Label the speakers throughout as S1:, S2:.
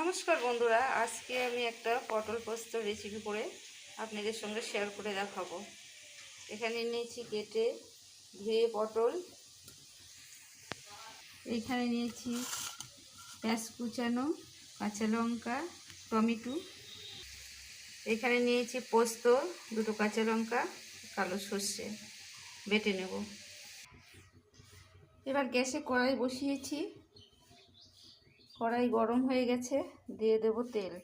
S1: নমস্কার বন্ধুরা, আজকে আমি একটা পটল পোস্ত রেসিপি করে আপনাদের সঙ্গে শেয়ার করে দেখাবো। এখানে নিয়েছি কেটে ধুয়ে পটল, এখানে নিয়েছি পেঁয়াজ কুচানো, কাঁচা লঙ্কা, টমেটো, এখানে নিয়েছি পোস্ত, দুটো কাঁচা লঙ্কা, কালো সর্ষে, বেটে নেব। এবার গ্যাসে কড়াই বসিয়েছি। কড়াই গরম হয়ে গেছে, দিয়ে দেব তেল।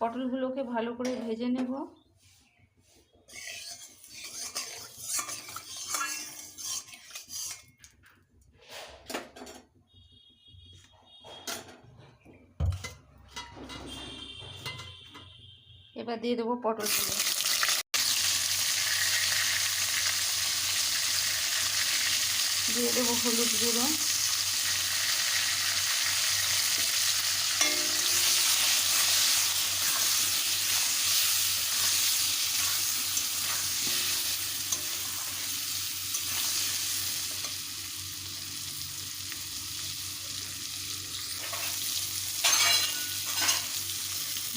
S1: পটলগুলোকে ভালো করে ভেজে নেব। এবার দিয়ে দেবো পটলগুলো। দিয়ে দেবো হলুদ গুঁড়ো।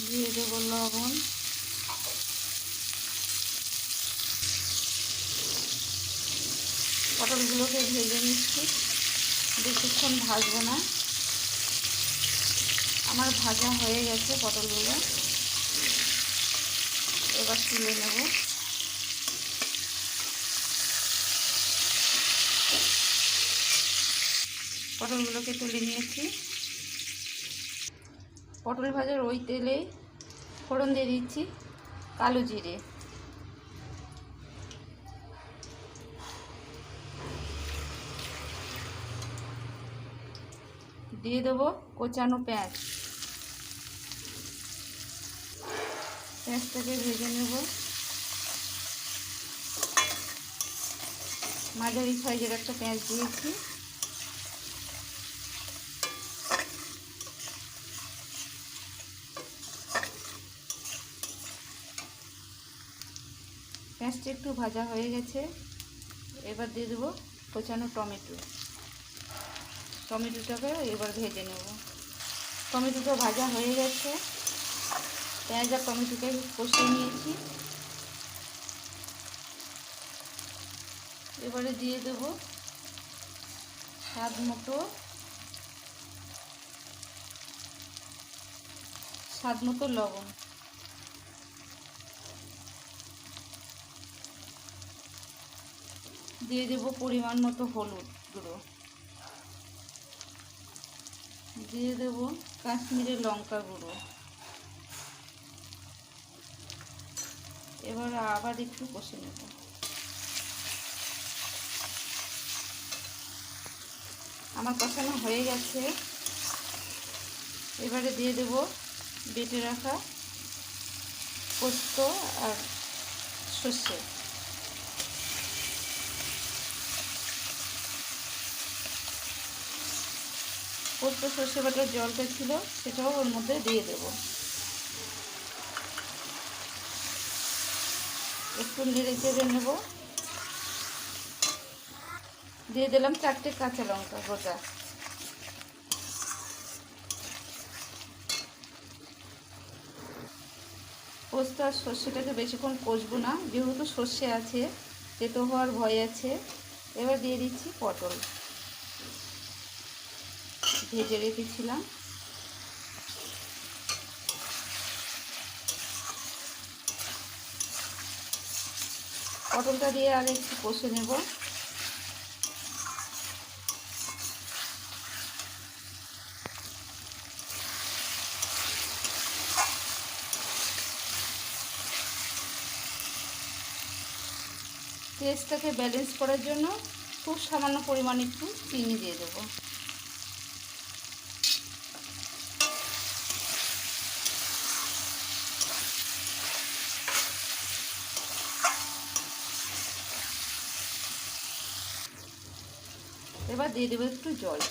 S1: দিয়ে দেবো লবণ। পটলগুলোকে ভেজে নিচ্ছি। বেশিক্ষণ ভাজবো না। আমার ভাজা হয়ে গেছে পটলগুলো। এবার তুলে নেব। পটলগুলোকে তুলে নিয়েছি। পটল ভাজার ওই তেলে ফোড়ন দিয়ে দিচ্ছি কালো জিরে। দিয়ে দেবো কোচানো পেঁয়াজ। পেঁয়াজটাকে ভেজে নেব। মাঝারি সাইজের একটা পেঁয়াজ দিয়েছি। পেঁয়াজটা একটু ভাজা হয়ে গেছে। এবার দিয়ে দেবো কোচানো টমেটো। টমেটোটাকে এবার ভেজে নেব। টমেটোটা ভাজা হয়ে গেছে। পেঁয়াজ আর টমেটোকে কষিয়ে নিয়েছি। এবারে দিয়ে দেব স্বাদ মতো স্বাদ মতো লবণ। দিয়ে দেব পরিমাণ মতো হলুদ গুঁড়ো। দিয়ে দেব কাশ্মীরের লঙ্কা গুঁড়ো। এবার আবার একটু কষে নেব। আমার কষানো হয়ে গেছে। এবারে দিয়ে দেব বেটে রাখা পোস্ত আর সর্ষে। পোস্ত সর্ষে বাটার জলটা ছিল, সেটাও ওর মধ্যে দিয়ে দেব। একটু নেড়ে চেড়ে নেব। দিয়ে দিলাম চারটে কাঁচা লঙ্কা গোটা। পোস্ত আর সর্ষেটাকে বেশিক্ষণ কষবো না, যেহেতু সর্ষে আছে, তেতো হওয়ার ভয় আছে। এবার দিয়ে দিচ্ছি পটল। ভেজে রেখেছিলাম। পটলটা দিয়ে আর একটু কষে নেব। টেস্টটাকে ব্যালেন্স করার জন্য খুব সামান্য পরিমাণ একটু চিনি দিয়ে দেবো। এবার দিয়ে দেবো একটু জল।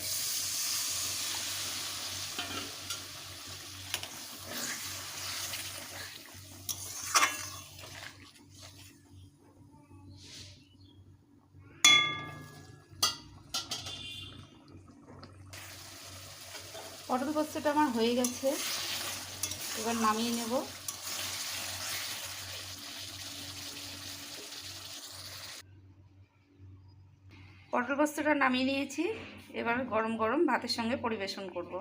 S1: পটল পোস্তটা আমার হয়ে গেছে। এবার নামিয়ে নেব। পটল পোস্তটা নামিয়ে নিয়েছি। এবার গরম গরম ভাতের সঙ্গে পরিবেশন করব।